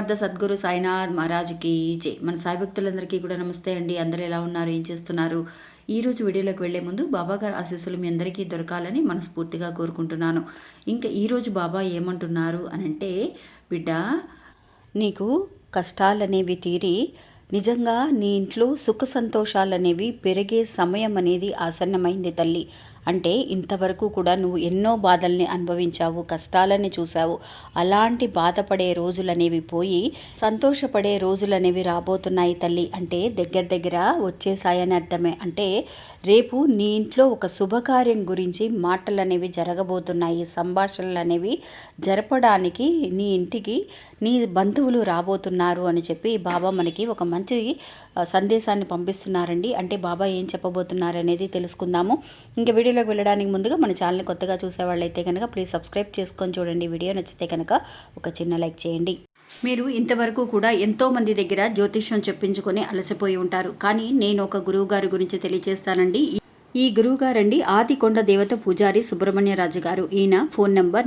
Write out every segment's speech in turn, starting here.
సమర్థ సద్గురు సాయినాథ్ మహారాజ్కి జై. మన సాయి భక్తులందరికీ కూడా నమస్తే అండి. అందరూ ఎలా ఉన్నారు? ఏం చేస్తున్నారు? ఈ రోజు వీడియోలోకి వెళ్ళే ముందు బాబా గారి ఆశీస్సులు మీ అందరికీ దొరకాలని మనస్ఫూర్తిగా కోరుకుంటున్నాను. ఇంకా ఈరోజు బాబా ఏమంటున్నారు అని అంటే బిడ్డ నీకు కష్టాలనేవి తీరి నిజంగా నీ ఇంట్లో సుఖ సంతోషాలనేవి పెరిగే సమయం అనేది ఆసన్నమైంది తల్లి. అంటే ఇంతవరకు కూడా నువ్వు ఎన్నో బాధల్ని అనుభవించావు కష్టాలని చూసావు అలాంటి బాధపడే రోజులనేవి పోయి సంతోషపడే రోజులనేవి రాబోతున్నాయి తల్లి. అంటే దగ్గర దగ్గర వచ్చేసాయని అర్థమే. అంటే రేపు నీ ఇంట్లో ఒక శుభకార్యం గురించి మాటలు అనేవి జరగబోతున్నాయి సంభాషణలు అనేవి జరపడానికి నీ ఇంటికి నీ బంధువులు రాబోతున్నారు అని చెప్పి బాబా మనకి ఒక మంచి సందేశాన్ని పంపిస్తున్నారండి. అంటే బాబా ఏం చెప్పబోతున్నారు అనేది తెలుసుకుందాము. ఇంకా వీడియోలోకి వెళ్ళడానికి ముందుగా మన ఛానల్ని కొత్తగా చూసేవాళ్ళైతే కనుక ప్లీజ్ సబ్స్క్రైబ్ చేసుకొని చూడండి. వీడియో నచ్చితే కనుక ఒక చిన్న లైక్ చేయండి. మీరు ఇంతవరకు కూడా ఎంతో మంది దగ్గర జ్యోతిష్యం చెప్పించుకొని అలసిపోయి ఉంటారు. కానీ నేను ఒక గురువు గారి గురించి తెలియజేస్తానండి. ఈ గురువు గారండి ఆదికొండ దేవత పూజారి సుబ్రహ్మణ్యరాజు గారు. ఈయన phone number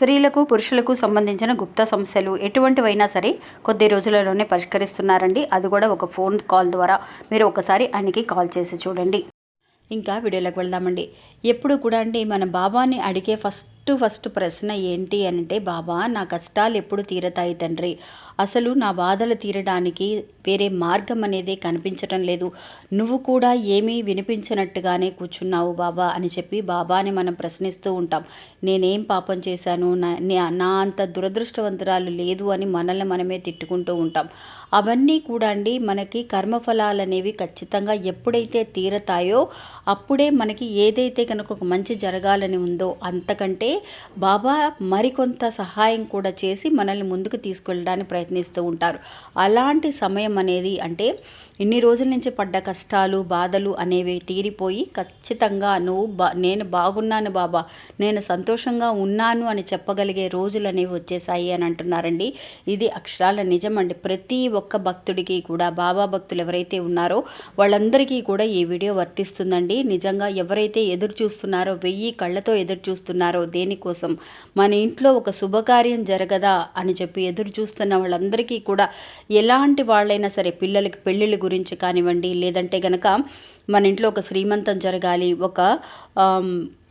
స్త్రీలకు పురుషులకు సంబంధించిన గుప్త సమస్యలు ఎటువంటివైనా సరే కొద్ది రోజులలోనే పరిష్కరిస్తున్నారండి. అది కూడా ఒక ఫోన్ కాల్ ద్వారా. మీరు ఒకసారి ఆయనకి కాల్ చేసి చూడండి. ఇంకా వీడియోలోకి వెళ్దామండి. ఎప్పుడు కూడా అండి మన బాబాని అడిగే ఫస్ట్ ఫస్ట్ ఫస్ట్ ప్రశ్న ఏంటి అని అంటే బాబా నా కష్టాలు ఎప్పుడు తీరతాయి తండ్రి? అసలు నా బాధలు తీరడానికి వేరే మార్గం అనేది కనిపించటం లేదు. నువ్వు కూడా ఏమీ వినిపించినట్టుగానే కూర్చున్నావు బాబా అని చెప్పి బాబాని మనం ప్రశ్నిస్తూ ఉంటాం. నేనేం పాపం చేశాను? నా నా అంత దురదృష్టవంతురాలు లేదు అని మనల్ని మనమే తిట్టుకుంటూ ఉంటాం. అవన్నీ కూడా అండి మనకి కర్మఫలాలు అనేవి ఖచ్చితంగా ఎప్పుడైతే తీరతాయో అప్పుడే మనకి ఏదైతే కనుక ఒక మంచి జరగాలని ఉందో అంతకంటే బాబా మరికొంత సహాయం కూడా చేసి మనల్ని ముందుకు తీసుకెళ్ళడానికి ప్రయత్నిస్తూ ఉంటారు. అలాంటి సమయం అనేది అంటే ఇన్ని రోజుల నుంచి పడ్డ కష్టాలు బాధలు అనేవి తీరిపోయి ఖచ్చితంగా నువ్వు బా నేను బాగున్నాను బాబా నేను సంతోషంగా ఉన్నాను అని చెప్పగలిగే రోజులు అనేవి వచ్చేసాయి అని అంటున్నారండి. ఇది అక్షరాల నిజమండి ప్రతి ఒక్క భక్తుడికి కూడా బాబా భక్తులు ఎవరైతే ఉన్నారో వాళ్ళందరికీ కూడా ఈ వీడియో వర్తిస్తుందండి. నిజంగా ఎవరైతే ఎదురు చూస్తున్నారో వెయ్యి కళ్ళతో ఎదురు చూస్తున్నారో దేనికోసం? మన ఇంట్లో ఒక శుభకార్యం జరగదా? అని చెప్పి ఎదురు చూస్తున్న వాళ్ళందరికీ కూడా ఎలాంటి వాళ్ళైనా సరే పిల్లలకి పెళ్ళిళ్ళ గురించి కానివ్వండి లేదంటే గనక మన ఇంట్లో ఒక శ్రీమంతం జరగాలి ఒక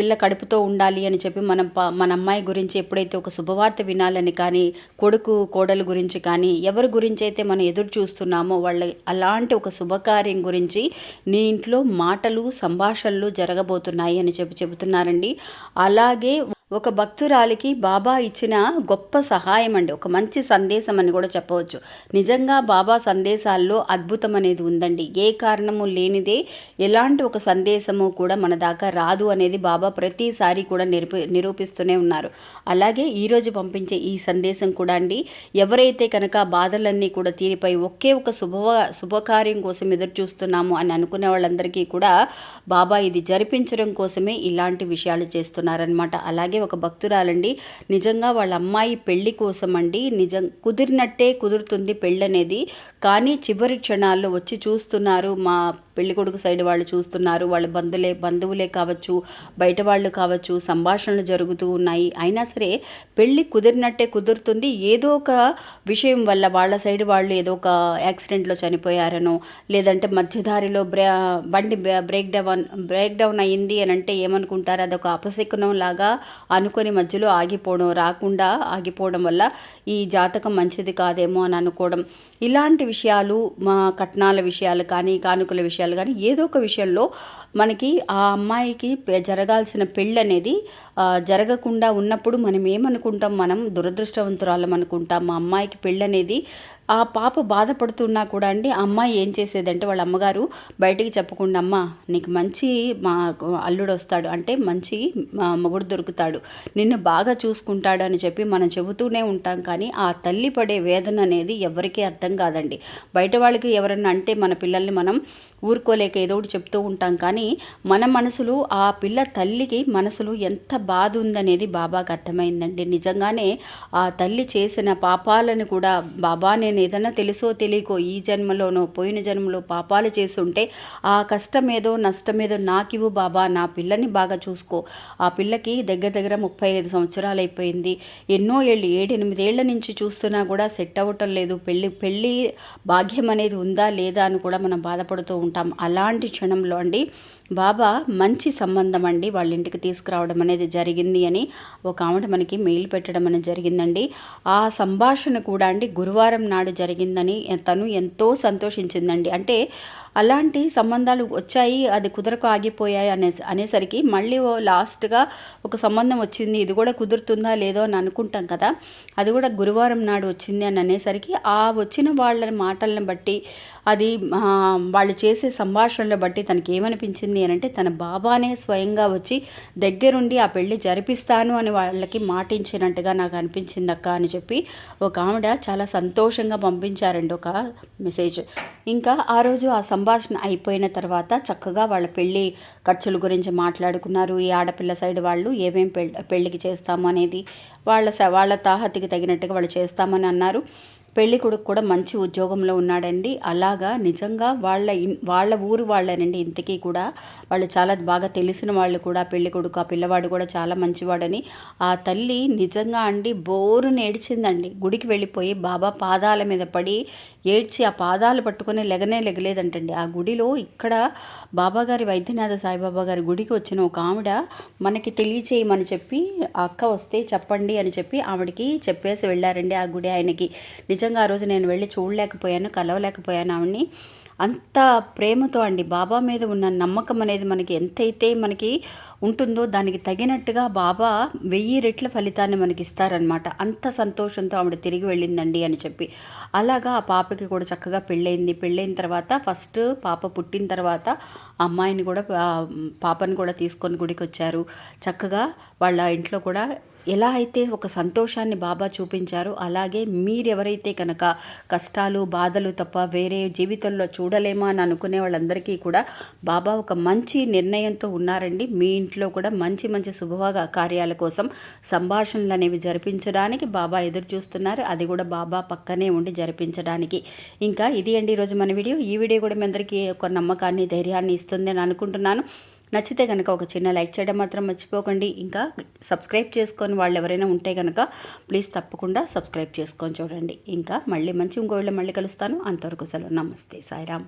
పిల్ల కడుపుతో ఉండాలి అని చెప్పి మనం మన అమ్మాయి గురించి ఎప్పుడైతే ఒక శుభవార్త వినాలని కానీ కొడుకు కోడలు గురించి కానీ ఎవరి గురించి అయితే మనం ఎదురు చూస్తున్నామో వాళ్ళ అలాంటి ఒక శుభకార్యం గురించి నీ ఇంట్లో మాటలు సంభాషణలు జరగబోతున్నాయి అని చెప్పి చెబుతున్నారండి. అలాగే ఒక భక్తురాలికి బాబా ఇచ్చిన గొప్ప సహాయం అండి ఒక మంచి సందేశం అని కూడా చెప్పవచ్చు. నిజంగా బాబా సందేశాల్లో అద్భుతం అనేది ఉందండి. ఏ కారణము లేనిదే ఎలాంటి ఒక సందేశము కూడా మన దాకా రాదు అనేది బాబా ప్రతిసారి కూడా నిరూపి నిరూపిస్తూనే ఉన్నారు. అలాగే ఈరోజు పంపించే ఈ సందేశం కూడా అండి ఎవరైతే కనుక బాధలన్నీ కూడా తీరిపై ఒకే ఒక శుభ శుభకార్యం కోసం ఎదురు చూస్తున్నాము అని అనుకునే వాళ్ళందరికీ కూడా బాబా ఇది జరిపించడం కోసమే ఇలాంటి విషయాలు చేస్తున్నారనమాట అలాగే ఒక భక్తురాలండి. నిజంగా వాళ్ళ అమ్మాయి పెళ్ళి కోసం అండి నిజం కుదిరినట్టే కుదురుతుంది పెళ్ళి అనేది కానీ చివరి క్షణాల్లో వచ్చి చూస్తున్నారు మా పెళ్ళి కొడుకు సైడ్ వాళ్ళు చూస్తున్నారు. వాళ్ళ బంధులే బంధువులే కావచ్చు బయట వాళ్ళు కావచ్చు సంభాషణలు జరుగుతూ ఉన్నాయి. అయినా సరే పెళ్ళి కుదిరినట్టే కుదురుతుంది. ఏదో ఒక విషయం వల్ల వాళ్ళ సైడ్ వాళ్ళు ఏదో ఒక యాక్సిడెంట్లో చనిపోయారనో లేదంటే మధ్యదారిలో బ్రే బండి బ్రేక్ డౌన్ బ్రేక్ డౌన్ అయ్యింది అని అంటే ఏమనుకుంటారు? అదొక అపశకునం లాగా అనుకొని మధ్యలో ఆగిపోవడం రాకుండా ఆగిపోవడం వల్ల ఈ జాతకం మంచిది కాదేమో అని అనుకోవడం. ఇలాంటి విషయాలు మా కట్నాల విషయాలు కానీ కానుకల విషయాలు కానీ ఏదో ఒక విషయంలో మనకి ఆ అమ్మాయికి జరగాల్సిన పెళ్ళి అనేది జరగకుండా ఉన్నప్పుడు మనం ఏమనుకుంటాం మనం దురదృష్టవంతురాలం అనుకుంటాం మా అమ్మాయికి పెళ్ళి అనేది ఆ పాప బాధపడుతున్నా కూడా అండి అమ్మాయి ఏం చేసేదంటే వాళ్ళ అమ్మగారు బయటికి చెప్పకుండా అమ్మ నీకు మంచి మా అల్లుడు వస్తాడు అంటే మంచి మొగుడు దొరుకుతాడు నిన్ను బాగా చూసుకుంటాడు అని చెప్పి మనం చెబుతూనే ఉంటాం. కానీ ఆ తల్లి పడే వేదన అనేది ఎవరికీ అర్థం కాదండి. బయట వాళ్ళకి ఎవరన్నా అంటే మన పిల్లల్ని మనం ఊరుకోలేక ఏదో ఒకటి చెప్తూ ఉంటాం. కానీ మన మనసులో ఆ పిల్ల తల్లికి మనసులో ఎంత బాధ ఉందనేది బాబాకు అర్థమైందండి. నిజంగానే ఆ తల్లి చేసిన పాపాలను కూడా బాబా నేను ఏదైనా తెలుసో తెలియకో ఈ జన్మలోనో పోయిన జన్మలో పాపాలు చేస్తుంటే ఆ కష్టమేదో నష్టమేదో నాకివ్వు బాబా నా పిల్లని బాగా చూసుకో. ఆ పిల్లకి దగ్గర దగ్గర ముప్పై ఐదు సంవత్సరాలు అయిపోయింది ఎన్నో ఏళ్ళు ఏడెనిమిదేళ్ళ నుంచి చూస్తున్నా కూడా సెట్ అవ్వటం లేదు. పెళ్ళి పెళ్ళి భాగ్యం అనేది ఉందా లేదా అని కూడా మనం బాధపడుతూ ఉంటాం. అలాంటి క్షణంలో అండి బాబా మంచి సంబంధం అండి వాళ్ళ ఇంటికి తీసుకురావడం అనేది జరిగింది అని ఒక ఆవిడ మనకి మెయిల్ పెట్టడం అనేది జరిగిందండి. ఆ సంభాషణ కూడా అండి గురువారం నాడు జరిగిందని తను ఎంతో సంతోషించిందండి. అంటే అలాంటి సంబంధాలు వచ్చాయి అది కుదరకు ఆగిపోయాయి అనే అనేసరికి మళ్ళీ ఓ లాస్ట్గా ఒక సంబంధం వచ్చింది ఇది కూడా కుదురుతుందా లేదో అని అనుకుంటాం కదా అది కూడా గురువారం నాడు వచ్చింది అని అనేసరికి ఆ వచ్చిన వాళ్ళ మాటలను బట్టి అది వాళ్ళు చేసే సంభాషణలు బట్టి తనకి ఏమనిపించింది అని అంటే తన బాబానే స్వయంగా వచ్చి దగ్గరుండి ఆ పెళ్ళి జరిపిస్తాను అని వాళ్ళకి మాటించినట్టుగా నాకు అనిపించింది అక్క అని చెప్పి ఒక ఆవిడ చాలా సంతోషంగా పంపించారండి ఒక మెసేజ్. ఇంకా ఆ రోజు ఆ సంభాషణ అయిపోయిన తర్వాత చక్కగా వాళ్ళ పెళ్ళి ఖర్చుల గురించి మాట్లాడుకున్నారు. ఈ ఆడపిల్ల సైడ్ వాళ్ళు ఏమేం పెళ్ళి పెళ్ళికి చేస్తాము అనేది వాళ్ళ స- వాళ్ళ తాహతికి తగినట్టుగా వాళ్ళు చేస్తామని అన్నారు. పెళ్ళి కొడుకు కూడా మంచి ఉద్యోగంలో ఉన్నాడండి. అలాగా నిజంగా వాళ్ళ ఇన్ వాళ్ళ ఊరు వాళ్ళనండి ఇంతకీ కూడా. వాళ్ళు చాలా బాగా తెలిసిన వాళ్ళు కూడా పెళ్ళి కొడుకు ఆ పిల్లవాడు కూడా చాలా మంచివాడని. ఆ తల్లి నిజంగా అండి బోరు నేడిచిందండి గుడికి వెళ్ళిపోయి బాబా పాదాల మీద పడి ఏడ్చి ఆ పాదాలు పట్టుకొని లెగనే లెగలేదంటండి. ఆ గుడిలో ఇక్కడ బాబాగారి వైద్యనాథ సాయిబాబా గారి గుడికి వచ్చిన ఒక ఆవిడ మనకి తెలియచేయమని చెప్పి అక్క వస్తే చెప్పండి అని చెప్పి ఆవిడకి చెప్పేసి వెళ్ళారండి ఆ గుడి ఆయనకి. నిజంగా ఆ రోజు నేను వెళ్ళి చూడలేకపోయాను కలవలేకపోయాను ఆవిడ్ని. అంత ప్రేమతో అండి బాబా మీద ఉన్న నమ్మకం అనేది మనకి ఎంతైతే మనకి ఉంటుందో దానికి తగినట్టుగా బాబా వెయ్యి రెట్ల ఫలితాన్ని మనకి ఇస్తారనమాట అంత సంతోషంతో ఆవిడ తిరిగి వెళ్ళిందండి అని చెప్పి. అలాగా ఆ పాప పాపకి కూడా చక్కగా పెళ్ళైంది. పెళ్ళైన తర్వాత ఫస్ట్ పాప పుట్టిన తర్వాత అమ్మాయిని కూడా పాపని కూడా తీసుకొని గుడికి వచ్చారు చక్కగా వాళ్ళ ఇంట్లో కూడా ఎలా అయితే ఒక సంతోషాన్ని బాబా చూపించారో అలాగే మీరెవరైతే కనుక కష్టాలు బాధలు తప్ప వేరే జీవితంలో చూడలేమా అని అనుకునే వాళ్ళందరికీ కూడా బాబా ఒక మంచి నిర్ణయంతో ఉన్నారండి. మీ ఇంట్లో కూడా మంచి మంచి శుభభాగ కార్యాల కోసం సంభాషణలు అనేవి జరిపించడానికి బాబా ఎదురు చూస్తున్నారు. అది కూడా బాబా పక్కనే ఉండి జరిపించడానికి. ఇంకా ఇది అండి ఈరోజు మన వీడియో. ఈ వీడియో కూడా మీ అందరికీ ఒక నమ్మకాన్ని ధైర్యాన్ని ఇస్తుంది అని అనుకుంటున్నాను. నచ్చితే కనుక ఒక చిన్న లైక్ చేయడం మాత్రం మర్చిపోకండి. ఇంకా సబ్స్క్రైబ్ చేసుకొని వాళ్ళు ఎవరైనా ఉంటే కనుక ప్లీజ్ తప్పకుండా సబ్స్క్రైబ్ చేసుకొని చూడండి. ఇంకా మళ్ళీ మంచి ఇంకోళ్ళు మళ్ళీ కలుస్తాను. అంతవరకు సెలవు. నమస్తే. సాయిరామ్.